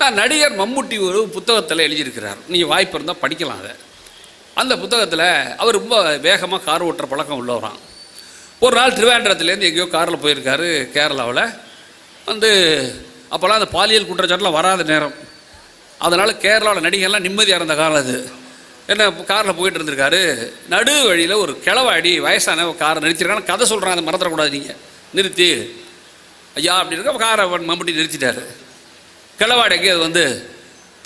நான் நடிகர் மம்முட்டி ஒரு புத்தகத்தில் எழுதியிருக்கிறார். நீங்கள் வாய்ப்பு இருந்தால் படிக்கலாம் அதை. அந்த புத்தகத்தில் அவர் ரொம்ப வேகமாக கார் ஓட்டுற பழக்கம் உள்ளவரான் ஒரு நாள் திருவேண்டத்துலேருந்து எங்கேயோ காரில் போயிருக்காரு கேரளாவில். வந்து அப்போல்லாம் அந்த பாலியல் குற்றச்சாட்டுலாம் வராத நேரம். அதனால் கேரளாவில் நடிகர்லாம் நிம்மதியாக இருந்த காலம் அது. என்ன காரில் போயிட்டு இருந்திருக்காரு. நடு வழியில் ஒரு கிளவாடி வயசான காரை நிறுத்திருக்காங்க கதை சொல்கிறாங்க அதை மறந்துடக்கூடாது நீங்கள் நிறுத்தி. ஐயா அப்படி இருக்க காரை மம்பட்டி மம்முட்டி நிறுத்திட்டாரு. கிளவாடைக்கு அது வந்து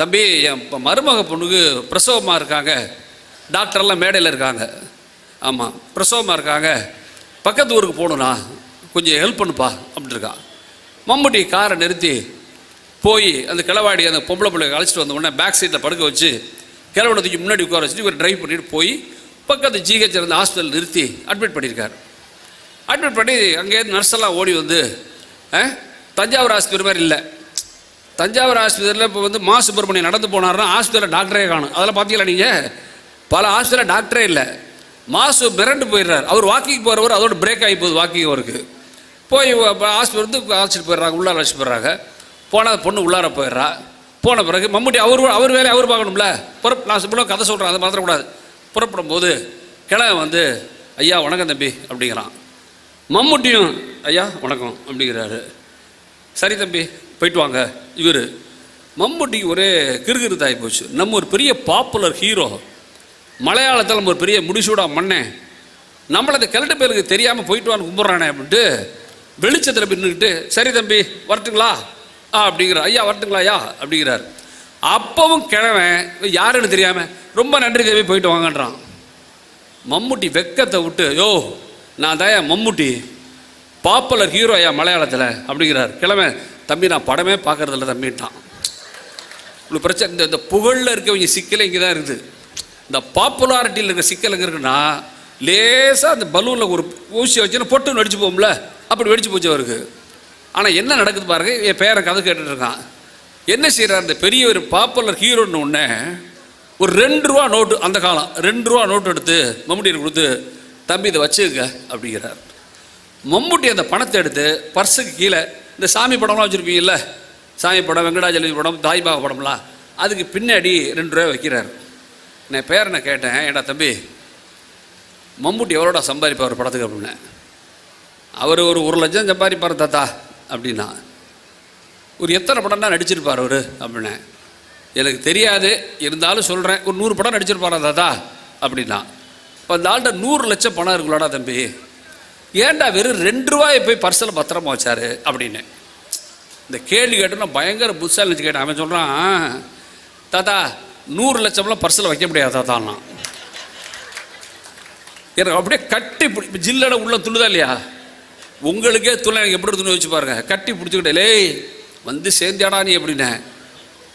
தம்பி என் மருமக பொண்ணுக்கு பிரசவமாக இருக்காங்க. டாக்டர்லாம் மேடையில் இருக்காங்க. ஆமாம் பிரசவமாக இருக்காங்க. பக்கத்து ஊருக்கு போகணுண்ணா கொஞ்சம் ஹெல்ப் பண்ணுப்பா அப்படின்ட்டு இருக்கான். மம்முட்டி காரை நிறுத்தி போய் அந்த கிளவாடி அந்த பொம்பளை பிள்ளை அழைச்சிட்டு வந்த உடனே பேக் சீட்டில் படுக்க வச்சு கிளவனை தூக்கி முன்னாடி உட்கார வச்சுட்டு இவர் ட்ரைவ் பண்ணிட்டு போய் பக்கத்து ஜிஹெச் இருந்த ஹாஸ்பிட்டல் நிறுத்தி அட்மிட் பண்ணியிருக்கார். அட்மிட் பண்ணி அங்கேருந்து நர்ஸெல்லாம் ஓடி வந்து தஞ்சாவூர் ஆஸ்பத்திரி மாதிரி இல்லை. தஞ்சாவூர் ஆஸ்பத்திரியில் இப்போ வந்து மா சுப்பிரமணியம் நடந்து போனாருன்னா ஆஸ்பத்திரியில் டாக்டரே காணும். அதெல்லாம் பார்த்தீங்களா நீங்கள் பல ஆஸ்பத்திரியில் டாக்டரே இல்லை. மாசு மிரண்டு போயிடுறார். அவர் வாக்கிங் போகிறவர் அதோட பிரேக் ஆகி போகுது வாக்கிங் அவருக்கு. போய் ஆஸ்பத்திரி வந்து அழைச்சிட்டு போயிடுறாங்க உள்ளார அழைச்சிட்டு போயிடுறாங்க. போனால் பொண்ணு உள்ளார போயிடுறா. போன பிறகு மம்முட்டி அவர் அவர் வேலையை அவர் பார்க்கணும்ல? புறப் நான் சிம்பிளாக கதை சொல்கிறேன் அதை மறந்துடக்கூடாது. புறப்படும் போது கிழமை வந்து ஐயா வணக்கம் தம்பி அப்படிங்கிறான். மம்முட்டியும் ஐயா வணக்கம் அப்படிங்கிறாரு. சரி தம்பி போயிட்டு வாங்க. இவர் மம்முட்டிக்கு ஒரே கிறுகிறுத்தாகி போச்சு. நம்ம ஒரு பெரிய பாப்புலர் ஹீரோ மலையாளத்தில் நம்ம ஒரு பெரிய முடிசூடா மண்ணேன் நம்மளை அந்த கிழட்டு பேருக்கு தெரியாமல் போயிட்டு வான்னு கும்பிட்றானே அப்படின்ட்டு வெளிச்சத்தில் பின்னுக்கிட்டு சரி தம்பி வரட்டுங்களா? ஆ அப்படிங்கிற ஐயா வரட்டுங்களா ஐயா? அப்படிங்கிறார். அப்பவும் கிழவன் யாருன்னு தெரியாமல் ரொம்ப நன்றி தேவி போயிட்டு வாங்கன்றான். மம்முட்டி வெக்கத்தை விட்டு யோ நான் தான் மம்முட்டி பாப்புலர் ஹீரோயா மலையாளத்தில் அப்படிங்கிறார். கிழமை தம்பி நான் படமே பார்க்கறதில்ல தம்பிட்டான் இவ்வளோ பிரச்சனை இந்த இந்த புகழில் இருக்கவங்க சிக்கல் இங்கே தான் இருக்குது. இந்த பாப்புலாரிட்டியில் இருக்கிற சிக்கல் எங்கே இருக்குன்னா லேசாக அந்த பலூனில் ஒரு ஊசி வச்சுன்னா பொட்டு வெடிச்சு போகும்ல அப்படி வெடிச்சு போச்சு அவருக்கு. ஆனால் என்ன நடக்குது பாருங்க என் பேரை கதை கேட்டுட்டு இருக்கான். என்ன செய்கிறார் இந்த பெரிய ஒரு பாப்புலர் ஹீரோன்னு ஒன்று ஒரு ரெண்டு ரூபா நோட்டு அந்த காலம் ரெண்டு ரூபா நோட்டு எடுத்து மம்முட்டியில் கொடுத்து தம்பி இதை வச்சுக்க அப்படிங்கிறார். மம்முட்டி அந்த பணத்தை எடுத்து பர்ஸுக்கு கீழே இந்த சாமி படம்லாம் வச்சுருப்பீங்கல்ல சாமி படம் வெங்கடாஜலபதி படம் தாய்பாக படம்லாம் அதுக்கு பின்னாடி ரெண்டு ரூபா வைக்கிறார். நான் பேரனை கேட்டேன் ஏடா தம்பி மம்முட்டி எவ்வளோடா சம்பாதிப்பார் படத்துக்கு? அப்படின்னேன் அவர் ஒரு ஒரு லட்சம் சம்பாதிப்பார் தாத்தா அப்படின்னா. ஒரு எத்தனை படம் தான் நடிச்சிருப்பார் அவர் அப்படின்னேன் எனக்கு தெரியாது இருந்தாலும் சொல்கிறேன் ஒரு நூறு படம் நடிச்சிருப்பாரா தாத்தா அப்படின்னா. இப்போ அந்த ஆள்கிட்ட நூறு லட்சம் பணம் இருக்குல்லடா தம்பி. ஏன்டா வெறும் ரெண்டு ரூபாயை போய் பர்சல் பத்திரமா வச்சாரு அப்படின்னு. இந்த கேள்வி கேட்டு நான் பயங்கர புதுசாக நினச்சி கேட்டேன். அவன் சொல்கிறான் தாத்தா நூறு லட்சம்லாம் பர்சல் வைக்க முடியாது தாத்தான்னா எனக்கு அப்படியே கட்டி பிடி ஜில்லட உள்ள துள்ளுதா இல்லையா? உங்களுக்கே துள்ள எனக்கு எப்படி துணி வச்சு பாருங்க. கட்டி பிடிச்சிக்கிட்டே வந்து சேர்ந்தியாடா நீ அப்படின்னேன்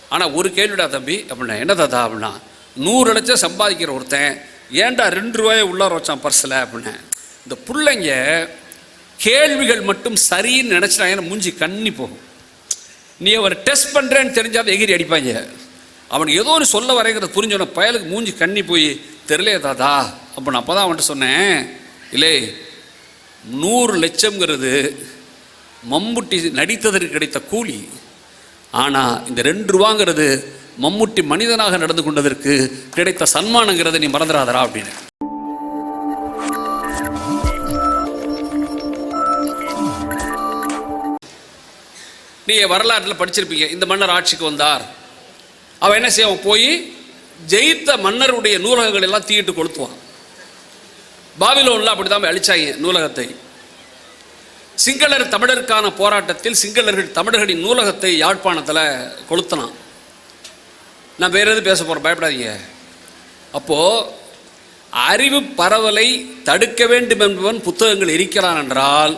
ஆனால் ஒரு கேள்விடா தம்பி அப்படின்னா என்ன தாத்தா? அப்படின்னா நூறு லட்சம் சம்பாதிக்கிற ஒருத்தன் ஏன்டா ரெண்டு ரூபாயை உள்ளார வச்சான் பர்ஸில்? அப்படின்னேன் இந்த பிள்ளைங்க கேள்விகள் மட்டும் சரின்னு நினச்சிட்டாங்கன்னா மூஞ்சி கண்ணி போகும். நீ அவரை டெஸ்ட் பண்ணுறேன்னு தெரிஞ்சால் எகிரி அடிப்பாங்க. அவனுக்கு ஏதோ ஒன்று சொல்ல வரைங்கிறத புரிஞ்சவன பயலுக்கு மூஞ்சி கண்ணி போய் தெரியலையே தாதா அப்போ நான் அப்போ தான் அவன்கிட்ட சொன்னேன் இல்லை நூறு லட்சம்ங்கிறது மம்முட்டி நடித்ததற்கு கிடைத்த கூலி. ஆனால் இந்த ரெண்டு ரூபாங்கிறது மம்முட்டி மனிதனாக நடந்து கொண்டதற்கு கிடைத்த சன்மானங்கிறத நீ மறந்துடாதரா அப்படின்னு. நீங்க வரலாற்றில் படிச்சிருப்பீங்க. இந்த மன்னர் ஆட்சிக்கு வந்தார். அவன் என்ன செய்வான் போய் ஜெயித்த மன்னருடைய நூலகங்கள் எல்லாம் தீயிட்டு கொளுத்துவான். பாபிலோன்ல அப்படிதான் அழிச்சாங்க நூலகத்தை. சிங்களர் தமிழருக்கான போராட்டத்தில் சிங்களர்கள் தமிழர்களின் நூலகத்தை யாழ்ப்பாணத்தில் கொளுத்தினான். நான் வேற எதுவும் பேச போகிறேன் பயப்படாதீங்க. அப்போது அறிவு பரவலை தடுக்க வேண்டும் என்பவன் புத்தகங்கள் இருக்கிறான் என்றால்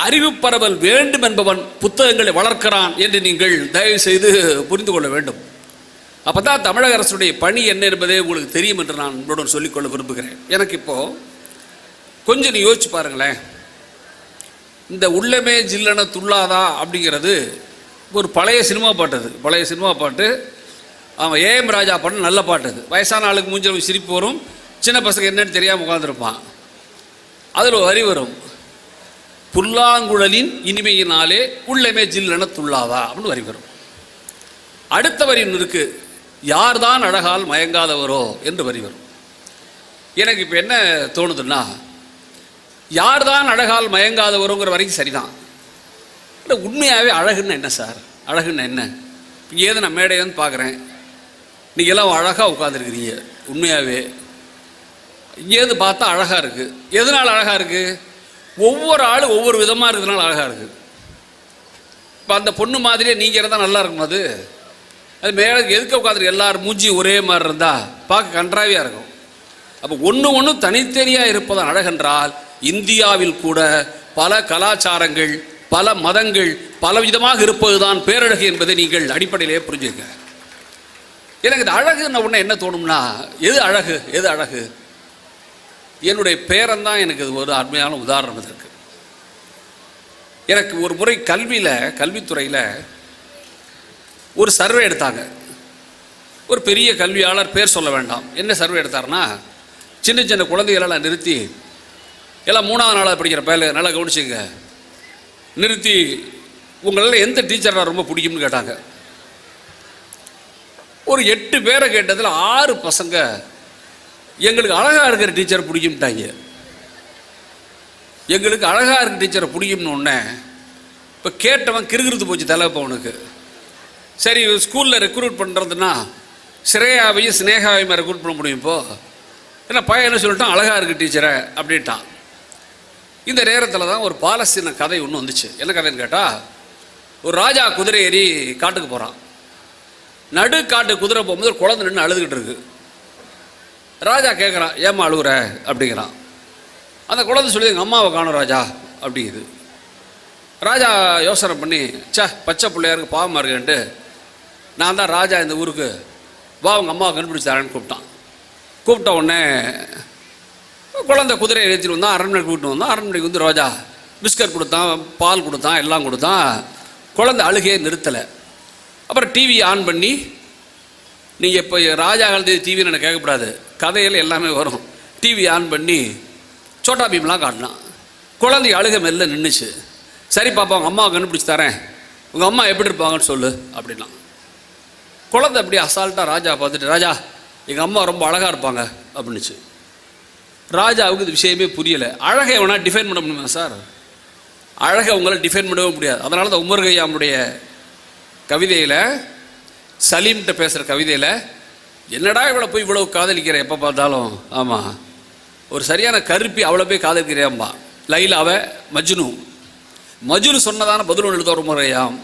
அறிவு பரவல் வேண்டும் என்பவன் புத்தகங்களை வளர்க்கிறான் என்று நீங்கள் தயவு செய்து புரிந்து கொள்ள வேண்டும். அப்போ தான் தமிழக அரசுடைய பணி என்ன என்பதே உங்களுக்கு தெரியும் என்று நான் உங்களுடன் சொல்லிக்கொள்ள விரும்புகிறேன். எனக்கு இப்போ கொஞ்சம் நீ யோசிச்சு பாருங்களேன். இந்த உள்ளமே ஜில்லன துள்ளாதா அப்படிங்கிறது ஒரு பழைய சினிமா பாட்டு அது. பழைய சினிமா பாட்டு. அவன் ஏஎம் ராஜா பாட்டு நல்ல பாட்டு அது. வயசான ஆளுக்கு மூஞ்சில் சிரிப்பு வரும். சின்ன பசங்க என்னன்னு தெரியாமல் உட்காந்துருப்பான் அதில் ஒரு வரி வரும். புல்லாங்குழலின் இனிமையினாலே உள்ளமே ஜில்லென துள்ளாதா அப்படின்னு வரி வரும். அடுத்த வரி இருக்கு யார்தான் அழகால் மயங்காதவரோ? என்று வரி வரும். எனக்கு இப்போ என்ன தோணுதுன்னா யார்தான் அழகால் மயங்காதவரோங்கிற வரைக்கும் சரிதான். இல்லை உண்மையாகவே அழகுன்னு என்ன சார்? அழகுன்னு என்ன? இங்கே ஏது நான் மேடை பார்க்குறேன் நீங்கள் எல்லாம் அழகாக உட்காந்துருக்கிறீங்க உண்மையாகவே இங்கேருந்து பார்த்தா அழகாக இருக்குது எதனால் அழகாக இருக்குது ஒவ்வொரு ஆளும் ஒவ்வொரு விதமாக இருக்கிறதுனால அழகாக இருக்குது இப்போ அந்த பொண்ணு மாதிரியே நீங்கள் இருந்தால் நல்லா இருக்கும் அது? அது மேலே எதுக்க உட்காந்துருக்கு எல்லாரும் மூஞ்சி ஒரே மாதிரி இருந்தால் பார்க்க கன்றாவியாக இருக்கும். அப்போ ஒன்று ஒன்று தனித்தனியாக இருப்பதன் அழகென்றால் இந்தியாவில் கூட பல கலாச்சாரங்கள் பல மதங்கள் பல விதமாக இருப்பதுதான் பேரழகு என்பதை நீங்கள் அடிப்படையிலேயே புரிஞ்சுக்க எனக்கு இந்த அழகுன்ன உடனே என்ன தோணும்னா எது அழகு? எது அழகு? என்னுடைய பேரன் தான் எனக்கு அது ஒரு அருமையான உதாரணம் இதற்கு. எனக்கு ஒரு முறை கல்வியில் கல்வித்துறையில் ஒரு சர்வே எடுத்தாங்க. ஒரு பெரிய கல்வியாளர் பேர் சொல்ல வேண்டாம். என்ன சர்வே எடுத்தாருன்னா சின்ன சின்ன குழந்தைகளெல்லாம் நிறுத்தி எல்லாம் மூணாவது நாளாக படிக்கிற பேர் நல்லா கவனிச்சுங்க நிறுத்தி உங்களால் எந்த டீச்சராக ரொம்ப பிடிக்கும்னு கேட்டாங்க. ஒரு எட்டு பேரை கேட்டதில் ஆறு பசங்க எங்களுக்கு அழகாக இருக்கிற டீச்சரை பிடிக்கும்ட்டாங்க. எங்களுக்கு அழகாக இருக்கிற டீச்சரை பிடிக்கும்னு ஒன்னே இப்போ கேட்டவன் கிருகிருத்து போச்சு தலைப்பவனுக்கு சரி ஸ்கூலில் ரெக்ரூட் பண்ணுறதுன்னா ஸ்ரேயாவையும் ஸ்னேகாவையும் ரெக்ரூட் பண்ண முடியும் இப்போ? ஏன்னா பையன் என்ன சொல்லிட்டான்? அழகாக இருக்கு டீச்சரை அப்படின்ட்டான். இந்த நேரத்தில் தான் ஒரு பாலஸ்தீன கதை ஒன்று வந்துச்சு. என்ன கதைன்னு கேட்டால் ஒரு ராஜா குதிரை ஏறி காட்டுக்கு போகிறான் நடு காட்டு குதிரை போகும்போது ஒரு குழந்தை நின்று அழுதுகிட்டு இருக்குது ராஜா கேட்குறான் ஏம்மா அழுகுற? அப்படிங்கிறான். அந்த குழந்தை சொல்லி எங்கள் அம்மாவை காணும் ராஜா அப்படிங்குது. ராஜா யோசனை பண்ணி சே பச்சை பிள்ளையாருக்கு பாவமாக இருக்குன்ட்டு. நான் தான் ராஜா இந்த ஊருக்கு வா உங்கள் அம்மாவை கண்டுபிடிச்சி தரேன்னு கூப்பிட்டான். கூப்பிட்ட உடனே குழந்தை குதிரையை ஏற்றிட்டு வந்தான் அரண்மனைக்கு கூப்பிட்டு வந்தான். அரண்மனைக்கு வந்து ரோஜா பிஸ்கட் கொடுத்தான் பால் கொடுத்தான் எல்லாம் கொடுத்தான். குழந்தை அழுகையே நிறுத்தலை. அப்புறம் டிவி ஆன் பண்ணி நீங்கள் இப்போ ராஜா காலத்து டிவின்னு எனக்கு கேட்கக்கூடாது. கதையில் எல்லாமே வரும். டிவி ஆன் பண்ணி சோட்டா பீம்லாம் காட்டினான். குழந்தை அழுக மெல்ல நின்றுச்சு சரி பாப்பா உங்கள் அம்மாவை கண்டுபிடிச்சி தரேன். உங்கள் அம்மா எப்படி இருப்பாங்கன்னு சொல்லு அப்படின்னா குழந்தை அப்படி அசால்ட்டாக ராஜா பார்த்துட்டு ராஜா எங்கள் அம்மா ரொம்ப அழகாக இருப்பாங்க அப்படின்னுச்சு. ராஜாவுக்கு இது விஷயமே புரியலை. அழகை வேணா டிஃபைன் பண்ண முடியுமா சார்? அழகை உங்களால் டிஃபைன் பண்ணவே முடியாது. அதனால தான் உமர் கையாமுடைய கவிதையில் சலீம்கிட்ட பேசுகிற கவிதையில் என்னடா இவ்வளோ போய் இவ்வளோ காதலிக்கிற? எப்போ பார்த்தாலும்? ஆமாம் ஒரு சரியான கருப்பி அவ்வளோ போய் காதலிக்கிறேன்பா லைலாவ மஜ்னு. மஜ்னு சொன்னதான பதில் ஒன்று எழுத ஒரு முறையாம்.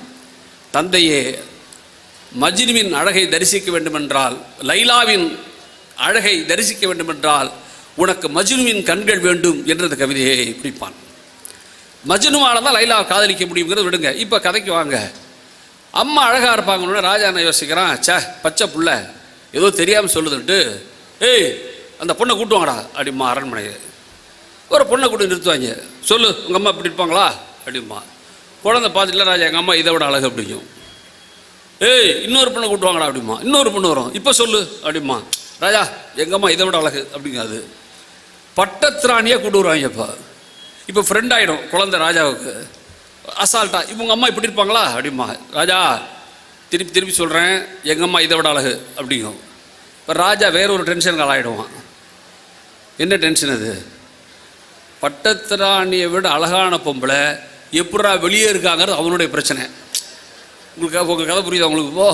தந்தையே மஜ்னுவின் அழகை தரிசிக்க வேண்டுமென்றால் லைலாவின் அழகை தரிசிக்க வேண்டுமென்றால் உனக்கு மஜ்னுவின் கண்கள் வேண்டும் என்றது கவிதையை குறிப்பான். மஜ்னுவால் தான் லைலாவை காதலிக்க முடியுங்கிறத விடுங்க. இப்போ கதைக்கு வாங்க. அம்மா அழகாக இருப்பாங்கன்னு ராஜா என்ன யோசிக்கிறான். ச்சே பச்சை புள்ள. ஏதோ தெரியாமல் சொல்லுதுன்ட்டு ஏய் அந்த பொண்ணை கூட்டுவாங்கடா அப்படிம்மா அரண்மனையை ஒரு பொண்ணை கூட்டு நிறுத்துவாங்க. சொல்லு உங்கள் அம்மா இப்படி இருப்பாங்களா? அப்படிம்மா. குழந்தை பார்த்துட்டுல ராஜா எங்கள் அம்மா இதை விட அழகு அப்படிங்கும். ஏய் இன்னொரு பொண்ணை கூட்டுவாங்கடா அப்படிமா இன்னொரு பொண்ணு வரும். இப்போ சொல்லு அப்படிமா ராஜா எங்கள் அம்மா இதை விட அழகு அப்படிங்காது. பட்டத்திராணியாக கூட்டு வருவாங்க இப்போ. இப்போ ஃப்ரெண்ட் ஆகிடும் குழந்தை ராஜாவுக்கு. அசால்ட்டா இவங்க அம்மா இப்படி இருப்பாங்களா? அப்படிமா ராஜா திருப்பி திருப்பி சொல்கிறேன் எங்கள் அம்மா இதை விட அழகு அப்படிங்கும். இப்போ ராஜா வேற ஒரு டென்ஷன் ஆளாயிடுவான் என்ன டென்ஷன் அது? பட்டத்திராணியை விட அழகான பொம்பளை எப்படா வெளியே இருக்காங்கிறது அவனுடைய பிரச்சனை. உங்களுக்கு உங்கள் கதை புரியுது உங்களுக்கு? போ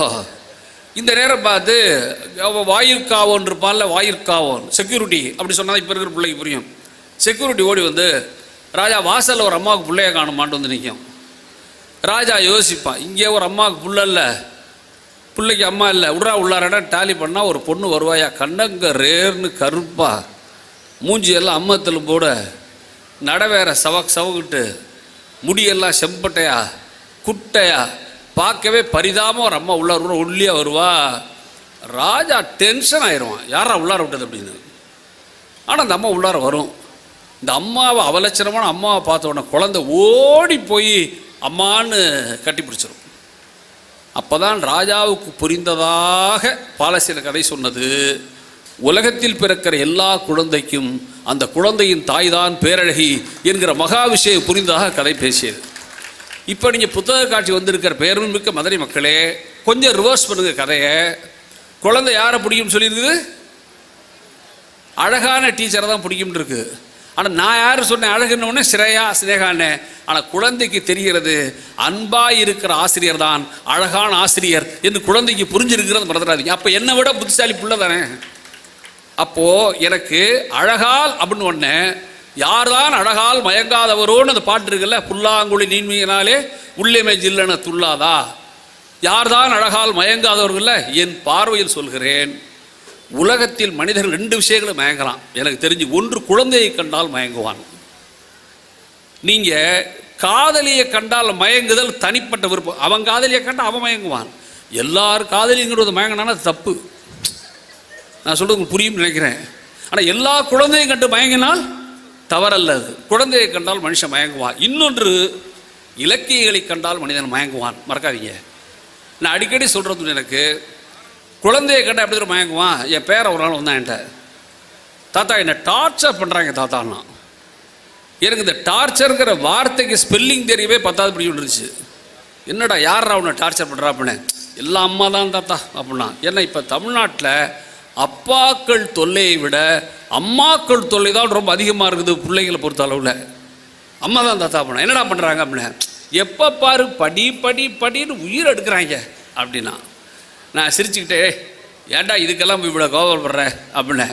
இந்த நேரம் பார்த்து அவன் வாயிற்காவோன் இருப்பான்ல வாயிற்காவோன் செக்யூரிட்டி அப்படி சொன்னால் இப்போ இருக்கிற பிள்ளைக்கு புரியும். செக்யூரிட்டி ஓடி வந்து ராஜா வாசலில் ஒரு அம்மாவுக்கு பிள்ளைய காணுமான்ட்டு வந்து நிற்கும் ராஜா யோசிப்பான் இங்கே ஒரு அம்மாவுக்கு புள்ள இல்லை. பிள்ளைக்கு அம்மா இல்லை. விட்றா உள்ளாரடா டாலி பண்ணால் ஒரு பொண்ணு வருவாயா? கண்ணங்க ரேர்னு கருப்பா. மூஞ்சியெல்லாம் அம்மத்தில் போட. நட வேற சவக் சவக்கிட்டு. முடியெல்லாம் செம்பட்டையா? குட்டையா? பார்க்கவே பரிதாபம் ஒரு அம்மா உள்ளார விட ஒல்லியாக வருவா. ராஜா டென்ஷன் ஆயிடுவான் யாரா உள்ளார விட்டது அப்படின்னு. ஆனால் அந்த அம்மா உள்ளார வரும். இந்த அம்மாவை அவலட்சணமான அம்மாவை பார்த்த உடனே குழந்தை ஓடி போய் அம்மான்னு கட்டி அப்போ தான் ராஜாவுக்கு புரிந்ததாக பாலசீன கதை சொன்னது. உலகத்தில் பிறக்கிற எல்லா குழந்தைக்கும் அந்த குழந்தையின் தாய்தான் பேரழகி என்கிற மகாவிஷய புரிந்ததாக கதை பேசியது. இப்போ நீங்கள் புத்தக காட்சி வந்திருக்கிற பேருமிக்க மதுரை மக்களே கொஞ்சம் ரிவர்ஸ் பண்ணுங்கள் கதையை. குழந்தை யாரை பிடிக்கும்னு சொல்லியிருக்குது? அழகான டீச்சரை தான் பிடிக்கும்னு இருக்குது ஆனால் நான் யார் சொன்னேன்? அழகுன்னு சிறையா சினேகான்னு. ஆனால் குழந்தைக்கு தெரிகிறது அன்பாக இருக்கிற ஆசிரியர் தான் அழகான ஆசிரியர் என்று குழந்தைக்கு புரிஞ்சிருக்கிறது மறந்துடாதீங்க. அப்போ என்னை விட புத்திசாலி புள்ள தானே? அப்போது எனக்கு அழகால் அப்படின்னு ஒன்று யார்தான் அழகால் மயங்காதவரோன்னு அந்த பாட்டு இருக்குல்ல புல்லாங்குழி நீன்மையினாலே உள்ளிமை ஜில்லன துள்ளாதா? யார்தான் அழகால் மயங்காதவர்கள் என் பார்வையில் சொல்கிறேன். உலகத்தில் மனிதர்கள் ரெண்டு விஷயங்களும் மயங்கலாம் எனக்கு தெரிஞ்சு ஒன்று குழந்தையை கண்டால் மயங்குவான். நீங்க காதலியை கண்டால் மயங்குதல் தனிப்பட்ட விருப்பம் அவன் காதலியை கண்டால் அவன் மயங்குவான். எல்லாரும் காதலிங்கிறது மயங்கினானா தப்பு. நான் சொல்றது உங்களுக்கு புரியும் நினைக்கிறேன். ஆனால் எல்லா குழந்தையும் கண்டு மயங்கினால் தவறல்ல அது. குழந்தையை கண்டால் மனுஷன் மயங்குவான். இன்னொன்று இலக்கியங்களை கண்டால் மனிதன் மயங்குவான். மறக்காதீங்க. நான் அடிக்கடி சொல்கிறது எனக்கு குழந்தைய கேட்டால் எப்படி தெரியுமா மயங்குவான்? என் பேரை ஒரு நாள் வந்தான் என்கிட்ட தாத்தா என்னை டார்ச்சர் பண்ணுறாங்க தாத்தான்னா. எனக்கு இந்த டார்ச்சருங்கிற வார்த்தைக்கு ஸ்பெல்லிங் தெரியவே பத்தாவது படி விட்டுருச்சு என்னடா யாரா உன்னை டார்ச்சர் பண்ணுறா அப்படின்னு. எல்லா அம்மா தான் தாத்தா அப்படின்னா. ஏன்னா இப்போ தமிழ்நாட்டில் அப்பாக்கள் தொல்லையை விட அம்மாக்கள் தொல்லை தான் ரொம்ப அதிகமாக இருக்குது பிள்ளைங்களை பொறுத்த அளவில். அம்மா தான் தாத்தா அப்படின்னா. என்னடா பண்ணுறாங்க அப்படின்னு. எப்போ பாரு படி படி படின்னு உயிர் எடுக்கிறாங்க அப்படின்னா. நான் சிரிச்சுக்கிட்டே ஏன்டா இதுக்கெல்லாம் இவ்வளோ கோவப்படுற? அப்படின்னு.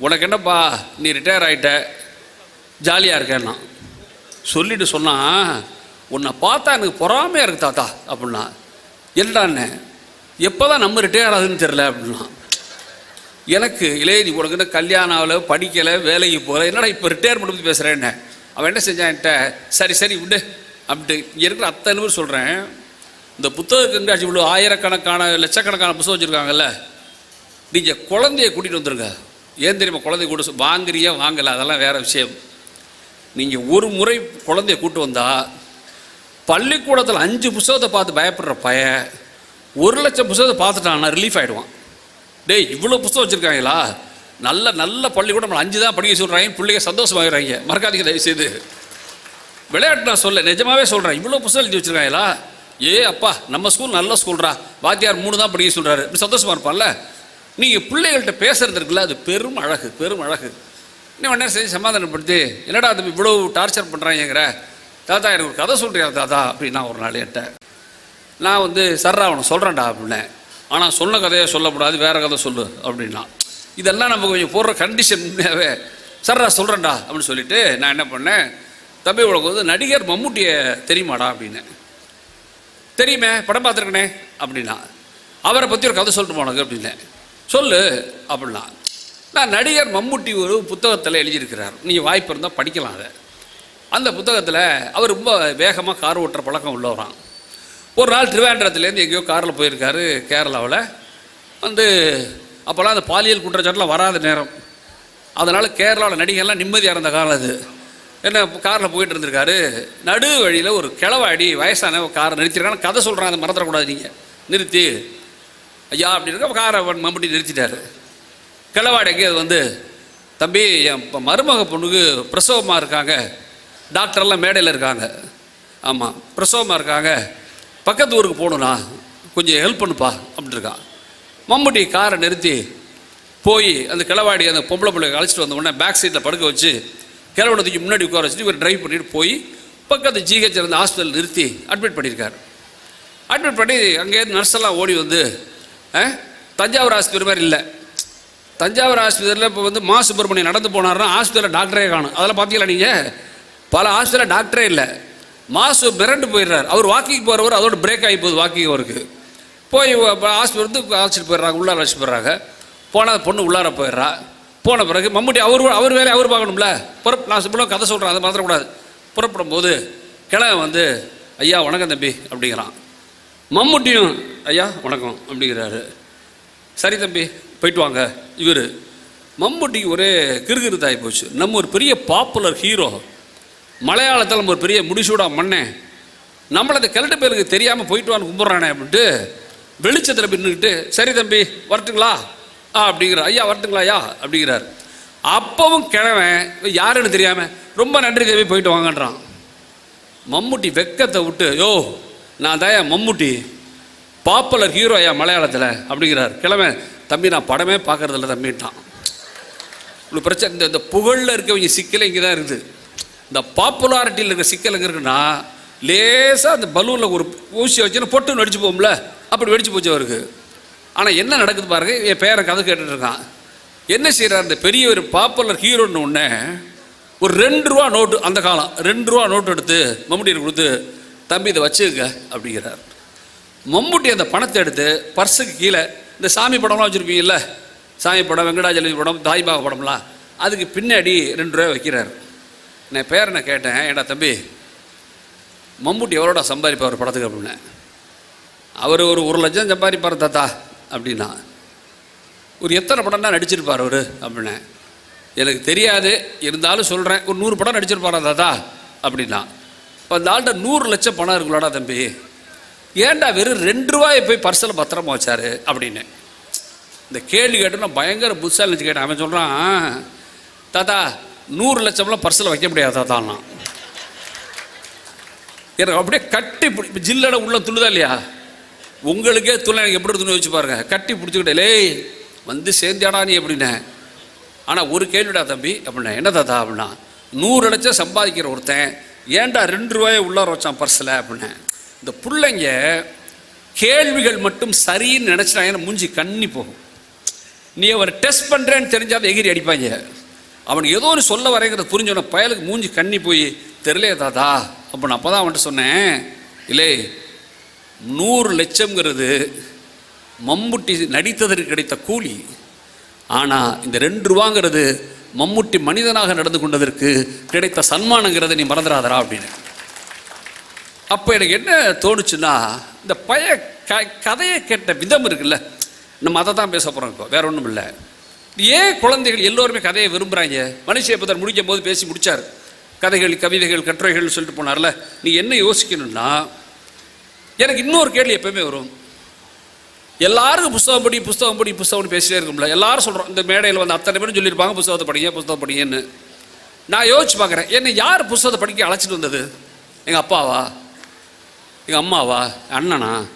உனக்கு என்னப்பா நீ ரிட்டையர் ஆகிட்ட ஜாலியாக இருக்கேன்னா. சொல்லிட்டு சொன்னா உன்னை பார்த்தா எனக்கு பொறாமையாக இருக்கு தாத்தா அப்படின்னா. என்னடாண்ணே எப்போ தான் நம்ம ரிட்டையர் ஆகுதுன்னு தெரில அப்படின்னா. எனக்கு இளையதி உனக்கு என்ன கல்யாணம் ஆகலை படிக்கலை வேலைக்கு போகல என்னடா இப்போ ரிட்டையர்மெண்ட் பற்றி பேசுகிறேன்னு அவன் என்ன செஞ்சான்ட்ட சரி சரி விடு அப்படின்ட்டு. இங்கே இருக்கிற அத்தனை பேர் சொல்கிறேன் இந்த புத்தக கண்காட்சி இவ்வளோ ஆயிரக்கணக்கான லட்சக்கணக்கான புத்தகம் வச்சுருக்காங்கல்ல? நீங்கள் குழந்தைய கூட்டிகிட்டு வந்துருங்க. ஏன் தெரியுமா? குழந்தைய கூட வாங்குறியா வாங்கலை? அதெல்லாம் வேறு விஷயம். நீங்கள் ஒரு முறை குழந்தைய கூட்டு வந்தால் பள்ளிக்கூடத்தில் அஞ்சு புத்தகத்தை பார்த்து பயப்படுற பையன் ஒரு லட்சம் புத்தகத்தை பார்த்துட்டான்னா ரிலீஃப் ஆகிடுவான் டேய் இவ்வளோ புத்தகம் வச்சுருக்காங்களா? நல்ல நல்ல பள்ளிக்கூடம் நம்ம அஞ்சு தான் படிக்க சொல்கிறாங்க பிள்ளைங்க சந்தோஷமாகிறாங்க மறக்காதீங்க தயவுசெய்து. விளையாட்டு நான் சொல்ல நிஜமாகவே சொல்கிறேன் இவ்வளோ புத்தகம் எழுதி வச்சுருக்காங்களா? ஏ அப்பா நம்ம ஸ்கூல் நல்ல ஸ்கூல்ரா வாத்தியார் மூணு தான் படிக்க சொல்கிறாரு சந்தோஷமாக இருப்பான்ல? நீங்கள் பிள்ளைகள்கிட்ட பேசுறது இருக்குல்ல அது பெரும் அழகு பெரும் அழகு. இன்னும் உடனே செஞ்சு சமாதானப்படுத்தி என்னடா அது இவ்வளோ டார்ச்சர் பண்ணுறாங்கிற தாத்தா எனக்கு ஒரு கதை சொல்கிறியா தாத்தா? அப்படின்னா ஒரு நாள் என்கிட்ட நான் வந்து சர்ரா அவனை சொல்கிறேன்டா அப்படின்னேன். ஆனால் சொன்ன கதையை சொல்லக்கூடாது வேறு கதை சொல்லு அப்படின்னா. இதெல்லாம் நம்ம கொஞ்சம் போடுற கண்டிஷன் உண்மையாகவே சர்ரா சொல்கிறேன்டா அப்படின்னு சொல்லிட்டு நான் என்ன பண்ணேன் தம்பி உனக்கு வந்து நடிகர் மம்முட்டியை தெரியுமாடா அப்படின்னேன். தெரியுமே படம் பார்த்துருக்கனே? அப்படின்னா. அவரை பற்றி ஒரு கதை சொல்லிட்டு போனது அப்படின்னேன் சொல்லு அப்படின்னா. நான் நடிகர் மம்முட்டி ஒரு புத்தகத்தில் எழுதியிருக்கிறார். நீங்கள் வாய்ப்பு இருந்தால் படிக்கலாம் அதை. அந்த புத்தகத்தில் அவர் ரொம்ப வேகமாக கார் ஓட்டுற பழக்கம் உள்ளவரான் ஒரு நாள் திருவேண்டரத்துலேருந்து எங்கேயோ காரில் போயிருக்காரு கேரளாவில். வந்து அப்போல்லாம் அந்த பாலியல் குற்றச்சாட்டுலாம் வராத நேரம். அதனால் கேரளாவில் நடிகர்லாம் நிம்மதியாக இருந்த காலம் அது. என்ன காரில் போயிட்டு இருந்திருக்காரு. நடு வழியில் ஒரு கிளவாடி வயசான ஒரு காரை நிறுத்திருக்காங்க கதை சொல்கிறான் அதை மறந்துடக்கூடாது நீங்கள் நிறுத்தி. ஐயா அப்படி இருக்க காரை மம்பட்டி நிறுத்திட்டாரு. கிழவாடி அது வந்து தம்பி என் மருமக பொண்ணுக்கு பிரசவமாக இருக்காங்க. டாக்டர்லாம் மேடையில் இருக்காங்க. ஆமாம் பிரசவமாக இருக்காங்க. பக்கத்து ஊருக்கு போகணுண்ணா கொஞ்சம் ஹெல்ப் பண்ணுப்பா அப்படின்ட்டுருக்கான் மம்முட்டி காரை நிறுத்தி போய் அந்த கிளவாடி அந்த பொம்பளை பிள்ளைக்கு அழைச்சிட்டு வந்த உடனே பேக் சீட்டில் படுக்க வச்சு கிழவனை முன்னாடி உட்கார வச்சுட்டு இவர் ட்ரைவ் பண்ணிட்டு போய் பக்கத்து ஜிஹெச் இருந்த ஹாஸ்பிட்டல் நிறுத்தி அட்மிட் பண்ணியிருக்காரு அட்மிட் பண்ணி அங்கேருந்து நர்ஸெல்லாம் ஓடி வந்து ஆ, தஞ்சாவூர் ஆஸ்பத்திரி மாதிரி இல்லை. தஞ்சாவூர் ஆஸ்பத்திரியில் இப்போ வந்து மா சுப்பிரமணியம் நடந்து போனாருன்னா ஹாஸ்பிட்டலில் டாக்டரே காணும். அதெல்லாம் பார்த்தீங்களா நீங்கள் பல ஹாஸ்பிட்டலில் டாக்டரே இல்லை. மாசு மிரண்டு போயிடுறாரு. அவர் வாக்கிங் போகிறவர் அதோட பிரேக் ஆகி போகுது வாக்கிங் அவருக்கு. போய் ஹாஸ்பிட்டல் வந்து அழைச்சிட்டு போயிடுறாங்க உள்ளார அழைச்சிட்டு போயிடுறாங்க. போனால் பொண்ணு உள்ளார போயிடுறா. போன பிறகு மம்முட்டி அவர் அவர் வேலையை அவர் பார்க்கணும்ல. புறப் நான் சிம்பிளாக கதை சொல்கிறேன் அதை மறந்துடக்கூடாது. புறப்படும் போது கிழவன் வந்து ஐயா வணக்கம் தம்பி அப்படிங்கிறான். மம்முட்டியும் ஐயா வணக்கம் அப்படிங்கிறாரு. சரி தம்பி போயிட்டு வாங்க. இவர் மம்முட்டிக்கு ஒரே கிறுகிறுத்தாகி போச்சு. நம்ம ஒரு பெரிய பாப்புலர் ஹீரோ மலையாளத்தில் நம்ம ஒரு பெரிய முடிசூடா மண்ணேன் நம்மள அந்த கிழட்டு பேருக்கு தெரியாமல் போயிட்டு வான்னு கும்பிட்றானே அப்படின்ட்டு வெளிச்சத்தில் பின்னுக்கிட்டு சரி தம்பி வரட்டுங்களா? ஆ அப்படிங்கிறார் ஐயா வரட்டுங்களா ஐயா அப்படிங்கிறார். அப்பவும் கிழவன் யாருன்னு தெரியாமல் ரொம்ப நன்றி தேவி போயிட்டு வாங்கன்றான். மம்முட்டி வெக்கத்தை விட்டு யோ நான் தான் மம்முட்டி பாப்புலர் ஹீரோ ஐயா மலையாளத்தில் அப்படிங்கிறார். கிழமை தம்பி நான் படமே பார்க்கறதில்ல தம்பிட்டான் இவ்வளோ பிரச்சனை இந்த இந்த புகழில் இருக்கவங்க சிக்கல் இங்கே தான் இருக்குது. இந்த பாப்புலாரிட்டியில் இருக்கிற சிக்கல் எங்கே இருக்குன்னா லேசாக அந்த பலூனில் ஒரு ஊசி வச்சுன்னு பொட்டு வெடிச்சு போகும்ல அப்படி வெடிச்சு போச்சு அவருக்கு. ஆனால் என்ன நடக்குது பாருங்க என் பேரை கதை கேட்டுட்டு இருக்கான். என்ன செய்கிறார் அந்த பெரிய ஒரு பாப்புலர் ஹீரோன்னு ஒன்று ஒரு ரெண்டு ரூபா நோட்டு அந்த காலம் ரெண்டு ரூபா நோட்டு எடுத்து மம்முட்டியில் கொடுத்து தம்பி இதை வச்சுக்க அப்படிங்கிறார். மம்முட்டி அந்த பணத்தை எடுத்து பர்ஸுக்கு கீழே இந்த சாமி படம்லாம் வச்சுருப்பீங்கல்ல சாமி படம் வெங்கடாஜலபதி படம் தாய்பாபா படம்லாம் அதுக்கு பின்னாடி ரெண்டு ரூபா வைக்கிறார். நான் பேரனை கேட்டேன் ஏடா தம்பி மம்முட்டி எவ்வளோடா சம்பாதிப்பார் படத்துக்கு? அப்படின்னு. அவர் ஒரு ஒரு லட்சம் சம்பாதிப்பார் தாத்தா. அப்படின்னா ஒரு எத்தனை படம் தான் நடிச்சிருப்பார் அவர்? அப்படின்னேன் எனக்கு தெரியாது. இருந்தாலும் சொல்கிறேன் ஒரு நூறு படம் நடிச்சிருப்பாரா தாத்தா? அப்படின்னா இப்போ அந்த ஆள்கிட்ட நூறு லட்சம் பணம் இருக்குல்லடா தம்பி. ஏன்டா வெறும் ரெண்டு ரூபாயை போய் பர்ஸில் பத்திரமா வச்சார்? அப்படின்னு. இந்த கேள்வி கேட்டு நான் பயங்கர புதுசாக நினச்சி கேட்டேன். அவன் சொல்கிறான் தாத்தா நூறு லட்சம்லாம் பர்ஸில் வைக்க முடியாது தாத்தான்னா எனக்கு அப்படியே கட்டி பிடி ஜில்லட உள்ள துள்ளுதா இல்லையா? உங்களுக்கே துணை எனக்கு எப்படி துணி வச்சு பாருங்க. கட்டி பிடிச்சிக்கிட்டே லேய் வந்து சேர்ந்தியாடா நீ எப்படின்னு ஆனால் ஒரு கேள்விடா தம்பி அப்படின்னா. என்ன தாத்தா? அப்படின்னா நூறு லட்சம் சம்பாதிக்கிற ஒருத்தன் ஏன்டா ரெண்டு ரூபாயை உள்ளார வச்சான் பர்ஸில்? அப்படின்னு. இந்த பிள்ளைங்க கேள்விகள் மட்டும் சரின்னு நினச்சிட்டாங்கன்னா மூஞ்சி கண்ணி போகும். நீ அவர் டெஸ்ட் பண்ணுறேன்னு தெரிஞ்சால் எகிரி அடிப்பாங்க. அவனுக்கு ஏதோ ஒன்று சொல்ல வரைங்கிறத புரிஞ்சவன பயலுக்கு மூஞ்சி கண்ணி போய் தெரியலையே தாத்தா அப்படின்னு அப்போ தான் அவன்கிட்ட சொன்னேன். இல்லை நூறு லட்சம்ங்கிறது மம்முட்டி நடித்ததற்கு கிடைத்த கூலி. ஆனால் இந்த ரெண்டு ரூபாங்கிறது மம்முட்டி மனிதனாக நடந்து கொண்டதற்கு கிடைத்த சன்மானங்கிறத நீ மறந்துடாதரா அப்படின்னு. அப்போ எனக்கு என்ன தோணுச்சுன்னா இந்த பய க கதையை கேட்ட விதம் இருக்குல்ல. நம்ம அதை தான் பேச போகிறோம் இப்போ வேற ஒன்றும் இல்லை. ஏன் குழந்தைகள் எல்லோருமே கதையை விரும்புகிறாங்க மனுஷபதர் முடிக்கும் போது பேசி முடித்தார் கதைகள் கவிதைகள் கட்டுரைகள்னு சொல்லிட்டு போனார்ல. நீ என்ன யோசிக்கணும்னா எனக்கு இன்னொரு கேள்வி எப்பவுமே வரும். எல்லாருக்கும் புஸ்தகம் படி புஸ்தகம் படி புஸ்தகம் பேசிட்டே இருக்கும்ல. எல்லாரும் சொல்கிறோம் இந்த மேடையில் வந்து அத்தனை பேரும் சொல்லியிருப்பாங்க புஸ்தகத்தை படிங்க புஸ்தகம் படிங்கன்னு. நான் யோசிச்சு பார்க்குறேன் என்னை யார் புஸ்தகத்தை படிக்க அழைச்சிட்டு வந்தது? எங்கள் அப்பாவா? எங்கள் அம்மாவா? அண்ணனா?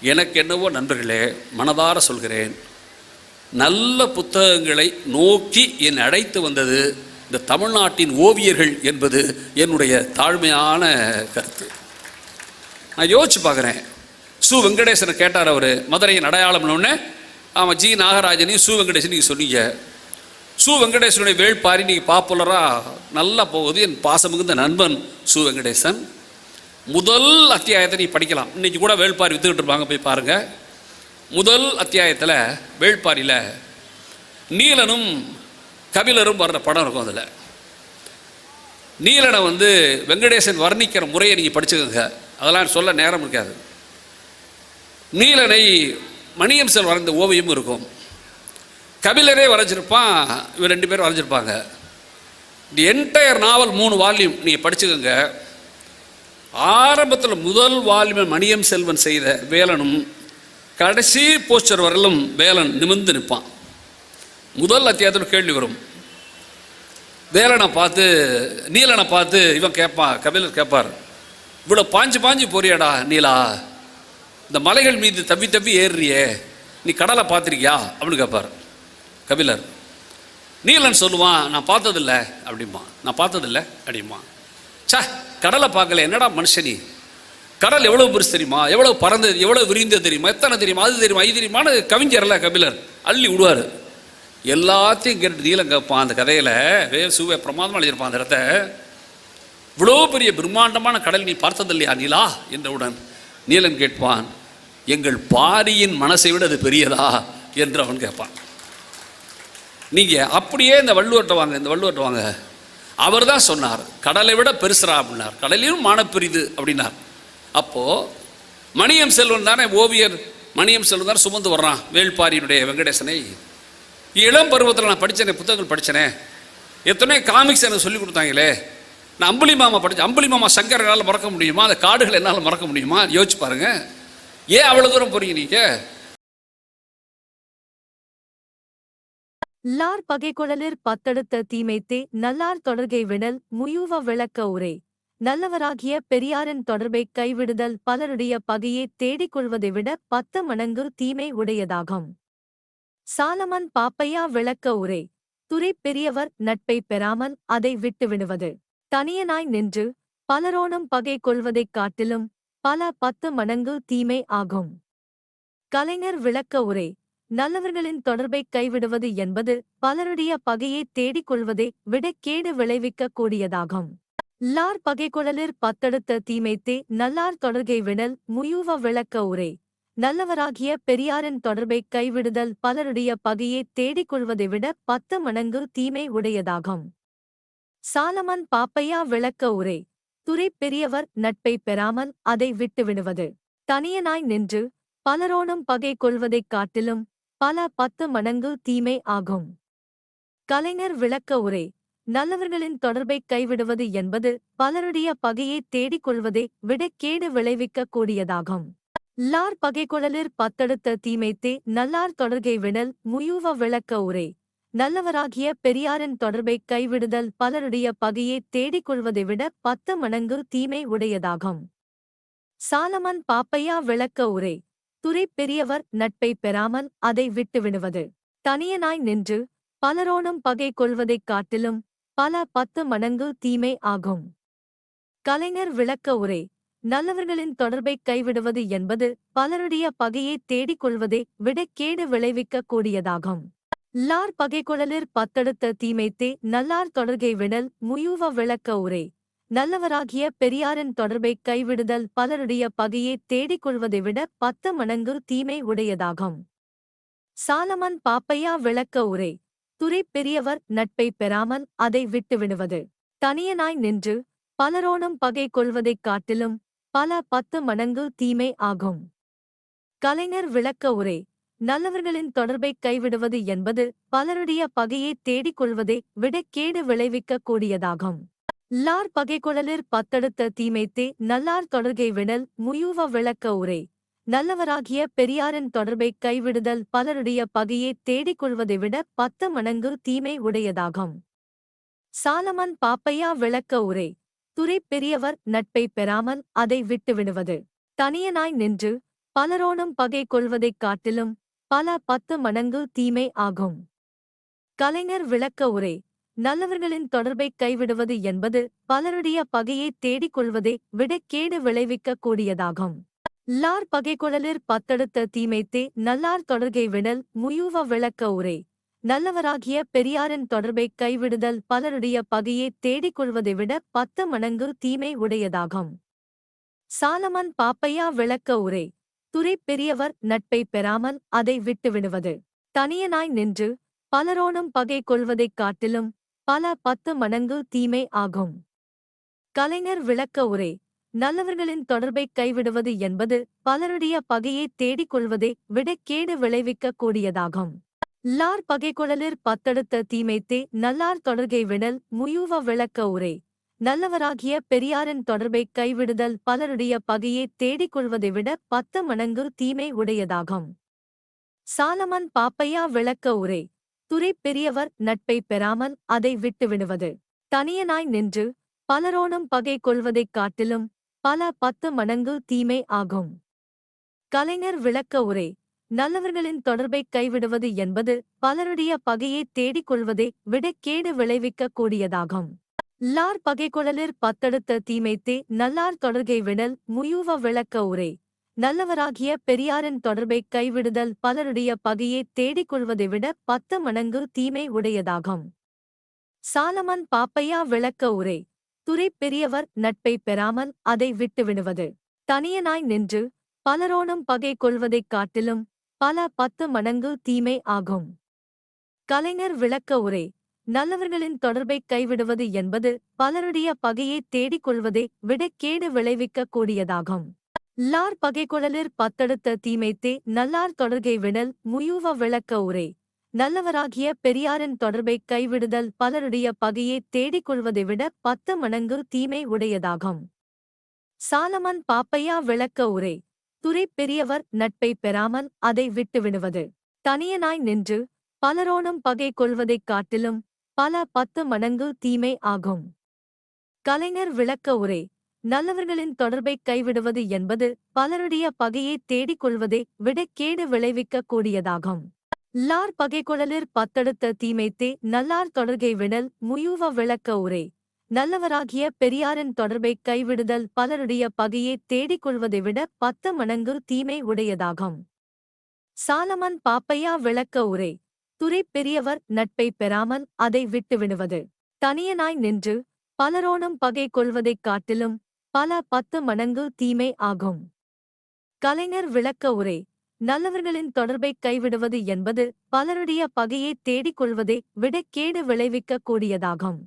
எனக்கு என்னவோ நண்பர்களே மனதார சொல்கிறேன். நல்ல புத்தகங்களை நோக்கி என் அழைத்து வந்தது இந்த தமிழ்நாட்டின் ஓவியர்கள் என்பது என்னுடைய தாழ்மையான கருத்து. நான் யோசிச்சு பார்க்குறேன். சு வெங்கடேசனை கேட்டார் அவர் மதுரையின் அடையாளம்னு ஆமாம் ஜி நாகராஜனையும் சு வெங்கடேசனையும் நீங்கள் சொன்னீங்க. சு வெங்கடேசனுடைய வேள்பாரி நீங்கள் பாப்புலராக நல்லா போகுது என் பாசம் மிகுந்த நண்பன் சு வெங்கடேசன். முதல் அத்தியாயத்தை நீ படிக்கலாம். இன்றைக்கி கூட வேள்பாரி வித்துக்கிட்டு இருப்பாங்க போய் பாருங்கள் முதல் அத்தியாயத்தில் வேள்பாரியில் நீலனும் கபிலரும் வர்ற படம் இருக்கும் அதில். நீலனை வந்து வெங்கடேசன் வர்ணிக்கிற முறையை நீங்கள் படிச்சுக்கோங்க. அதெல்லாம் சொல்ல நேரம் இருக்காது. நீலனை மணியம் செல் வரைந்த ஓவியம் இருக்கும். கபிலரே வரைஞ்சிருப்பான் இவர் ரெண்டு பேரும் வரைஞ்சிருப்பாங்க. தி என்டையர் நாவல் மூணு வால்யூம் நீங்கள் படிச்சுக்கோங்க. ஆரம்பத்தில் முதல் வால்யூமை மணியம் செல்வன் செய்த வேலனும் கடைசி போஸ்டர் வரலும் வேலன் நிமிர்ந்து நிற்பான். முதல் அத்தியாயத்தில் கேள்வி வரும். வேலனை பார்த்து நீலனை பார்த்து இவன் கேட்பான் கபிலர் கேட்பார். இவ்வளோ பாஞ்சு பாஞ்சு போறியாடா நீலா. இந்த மலைகள் மீது தப்பி தப்பி ஏறுறியே. நீ கடலை பார்த்துருக்கியா? அப்படின்னு கேட்பார் கபிலர் நீலன் சொல்லுவான் நான் பார்த்ததில்ல அப்படிமா நான் பார்த்ததில்ல அப்படிமா சே கடலை பார்க்கல என்னடா மனுஷனி? கடல் எவ்வளோ பெருசு தெரியுமா? எவ்வளோ பறந்தது எவ்வளோ விரிந்தது தெரியுமா? எத்தனை தெரியுமா? அது தெரியுமா? இது தெரியுமான்னு கவிஞர்ல கபிலர் அள்ளி விடுவார். எல்லாத்தையும் கேட்டு நீலம் கேட்பான் அந்த கதையில் வே சுவை பிரமாதமாக எழுதியிருப்பான் அந்த இடத்த. இவ்வளோ பெரிய பிரம்மாண்டமான கடல் நீ பார்த்ததில்லையா நீலா? என்றவுடன் நீலன் கேட்பான் எங்கள் பாரியின் மனசை விட அது பெரியதா? என்று அவன் கேட்பான். நீங்கள் அப்படியே இந்த வள்ளுவர்கிட்ட வாங்க இந்த வள்ளுவர்கிட்ட வாங்க. அவர் தான் சொன்னார் கடலை விட பெருசுரா அப்படின்னார். கடலிலும் மானப்பெரிது அப்படின்னார். அப்போது மணியம் செல்வன் தானே ஓவியர் மணியம் செல்வன் தானே சுமந்து வர்றான் வேள்பாரியினுடைய வெங்கடேசனை. இளம் பருவத்தில் நான் படித்தேனே புத்தகங்கள் படித்தேனே எத்தனை காமிக்ஸ் எனக்கு சொல்லி கொடுத்தாங்களே. நான் அம்புலி மாமா படித்தேன் அம்புலி மாமா சங்கர் என்னால் மறக்க முடியுமா? அந்த காடுகள் என்னால் மறக்க முடியுமா? யோசிச்சு பாருங்க. ஏன் அவ்வளோ தூரம் போறீங்க நீங்கள் லார் பகைக்குழலிற் பத்தெடுத்த தீமைத்தே நல்லார் தொடர்கை விடல் முயூவ விளக்க உரை. நல்லவராகிய பெரியாரின் தொடர்பை கைவிடுதல் பலருடைய பகையை தேடிக் கொள்வதை விட பத்து மடங்கு தீமை உடையதாகும். சாலமன் பாப்பையா விளக்க உரை. துறை பெரியவர் நட்பை பெறாமல் அதை விட்டுவிடுவது தனியனாய் நின்று பலரோனும் பகை கொள்வதைக் காட்டிலும் பல பத்து மடங்கு தீமை ஆகும். கலைஞர் விளக்க உரை நல்லவர்களின் தொடர்பைக் கைவிடுவது என்பது பலருடைய பகையைத் தேடிக் கொள்வதை விட கேடு விளைவிக்கக் கூடியதாகும். லார் பகைக்குழலிற் பத்தெடுத்த தீமைத்தே நல்லார் தொடர்கை விடல் முயூவ விளக்க உரை நல்லவராகிய பெரியாரின் தொடர்பைக் கைவிடுதல் பலருடைய பகையைத் தேடிக் கொள்வதை விட பத்து மடங்கு தீமை உடையதாகும். சாலமன் பாப்பையா விளக்க உரை. துறை பெரியவர் நட்பை பெறாமல் அதை விட்டுவிடுவது தனியனாய் நின்று பலரோனும் பகை கொள்வதைக் காட்டிலும் பல பத்து மடங்கு தீமை ஆகும். கலைஞர் விளக்க உரை. நல்லவர்களின் தொடர்பைக் கைவிடுவது என்பது பலருடைய பகையைத் தேடிக் கொள்வதை விட கேடு விளைவிக்கக் கூடியதாகும். லார் பகைக்குழலிற் பத்தெடுத்த தீமைத்தே நல்லார் தொடர்கை விடல் முயூவ விளக்க உரை. நல்லவராகிய பெரியாரின் தொடர்பைக் கைவிடுதல் பலருடைய பகையைத் தேடிக் கொள்வதை விட பத்து மடங்கு தீமை உடையதாகும். சாலமன் பாப்பையா விளக்க உரை. துறை பெரியவர் நட்பை பெறாமல் அதை விட்டுவிடுவது. தனியனாய் நின்று பலரோடும் பகை கொள்வதைக் காட்டிலும் பல பத்து மடங்கு தீமை ஆகும். கலைஞர் விளக்க உரை. நல்லவர்களின் தொடர்பைக் கைவிடுவது என்பது பலருடைய பகையைத் தேடிக் கொள்வதை விட கேடு விளைவிக்கக் கூடியதாகும். லார் பகைக்குழலிர் பத்தெடுத்த தீமைத்தே நல்லார் தொடர்கை விடல் முயூவ விளக்க உரை. நல்லவராகிய பெரியாரின் தொடர்பைக் கைவிடுதல் பலருடைய பகையைத் தேடிக் கொள்வதை விட பத்து மடங்கு தீமை உடையதாகும். சாலமன் பாப்பையா விளக்க உரை. துறை பெரியவர் நட்பை பெறாமல் அதை விட்டுவிடுவது தனியனாய் நின்று பலரோனும் பகை கொள்வதைக் காட்டிலும் பல பத்து மடங்கு தீமை ஆகும். கலைஞர் விளக்க உரை. நல்லவர்களின் தொடர்பைக் கைவிடுவது என்பது பலருடைய பகையைத் தேடிக் கொள்வதை விட கேடு விளைவிக்கக் கூடியதாகும் லார் பகைக்குழலிற் பத்தெடுத்த தீமைத்தே நல்லார் தொடர்கை விடல் முயூவ விளக்க உரை. நல்லவராகிய பெரியாரின் தொடர்பைக் கைவிடுதல் பலருடைய பகையைத் தேடிக் கொள்வதை விட பத்து மடங்கு தீமை உடையதாகும். சாலமன் பாப்பையா விளக்க உரை. துறை பெரியவர் நட்பை பெறாமல் அதை விட்டுவிடுவது. தனியனாய் நின்று பலரோனும் பகை கொள்வதைக் காட்டிலும் பல பத்து மடங்கு தீமை ஆகும். கலைஞர் விளக்க உரை நல்லவர்களின் தொடர்பைக் கைவிடுவது என்பது பலருடைய பகையைத் தேடிக் கொள்வதை விட கேடு விளைவிக்கக் கூடியதாகும் லார் பகைக்குழலிற் பத்தெடுத்த தீமைத்தே நல்லார் தொடர்கை விடல் முயூவ விளக்க உரை நல்லவராகிய பெரியாரின் தொடர்பைக் கைவிடுதல் பலருடைய பகையைத் தேடிக் கொள்வதை விட பத்து மடங்கு தீமை உடையதாகும். சாலமன் பாப்பையா விளக்க உரை துறை பெரியவர் நட்பை பெறாமல் அதை விட்டுவிடுவது. தனியனாய் நின்று பலரோனும் பகை கொள்வதைக் காட்டிலும் பல பத்து மடங்கு தீமை ஆகும். கலைஞர் விளக்க உரை நல்லவர்களின் தொடர்பைக் கைவிடுவது என்பது பலருடைய பகையைத் தேடிக் கொள்வதை விட கேடு விளைவிக்கக் கூடியதாகும். லார் பகைக்குழலிற் பத்தெடுத்த தீமைத்தே நல்லார் தொடர்கை விடல் முயூவ விளக்க உரை. நல்லவராகிய பெரியாரின் தொடர்பைக் கைவிடுதல் பலருடைய பகையைத் தேடிக் கொள்வதை விட பத்து மடங்கு தீமை உடையதாகும். சாலமன் பாப்பையா விளக்க உரை. துறை பெரியவர் நட்பை பெறாமல் அதை விட்டுவிடுவது. தனியனாய் நின்று பலரோனும் பகை கொள்வதைக் காட்டிலும் பல பத்து மடங்கு தீமை ஆகும். கலைஞர் விளக்க உரை. நல்லவர்களின் தொடர்பைக் கைவிடுவது என்பது பலருடைய பகையைத் தேடிக் கொள்வதை விட கேடு விளைவிக்கக் கூடியதாகும். லார் பகைக்குழலிற் பத்தெடுத்த தீமைத்தே நல்லார் தொடர்கை விடல் முயூவ விளக்க உரை. நல்லவராகிய பெரியாரின் தொடர்பைக் கைவிடுதல் பலருடைய பகையைத் தேடிக் கொள்வதை விட பத்து மடங்கு தீமை உடையதாகும். சாலமன் பாப்பையா விளக்க உரை. துறை பெரியவர் நட்பை பெறாமல் அதை விட்டுவிடுவது தனியனாய் நின்று பலரோனும் பகை கொள்வதைக் காட்டிலும் பல பத்து மடங்கு தீமை ஆகும். கலைஞர் விளக்க உரை. நல்லவர்களின் தொடர்பைக் கைவிடுவது என்பது பலருடைய பகையைத் தேடிக் கொள்வதை விட கேடு விளைவிக்கக் கூடியதாகும். லார் பகைக்குழலிற் பத்தெடுத்த தீமைத்தே நல்லார் தொடர்கை விடல் முயூவ விளக்க உரை. நல்லவராகிய பெரியாரின் தொடர்பைக் கைவிடுதல் பலருடைய பகையைத் தேடிக் கொள்வதை விட பத்து மடங்கு தீமை உடையதாகும். சாலமன் பாப்பையா விளக்க உரை. துறை பெரியவர் நட்பை பெறாமல் அதை விட்டுவிடுவது. தனியனாய் நின்று பலரோனும் பகை கொள்வதைக் காட்டிலும் பல பத்து மடங்கு தீமை ஆகும். கலைஞர் விளக்க உரை நல்லவர்களின் தொடர்பை கைவிடுவது என்பது பலருடைய பகையை தேடிக் கொள்வதை விட கேடு விளைவிக்கக் கூடியதாகும். லார் பகைக்குழலிர் பத்தெடுத்த தீமைத்தே நல்லார் தொடர்கை விடல் முயூவ விளக்க உரை நல்லவராகிய பெரியாரின் தொடர்பை கைவிடுதல் பலருடைய பகையை தேடிக் கொள்வதை விட பத்து மடங்கு தீமை உடையதாகும். சாலமன் பாப்பையா விளக்க உரை துறை பெரியவர் நட்பை பெறாமல் அதை விட்டுவிடுவது தனியனாய் நின்று பலரோனும் பகை கொள்வதைக் காட்டிலும் பல பத்து மடங்கு தீமை ஆகும். கலைஞர் விளக்க உரை நல்லவர்களின் தொடர்பை கைவிடுவது என்பது பலருடைய பகையை தேடிக் கொள்வதை விட கேடு விளைவிக்கக் கூடியதாகும்.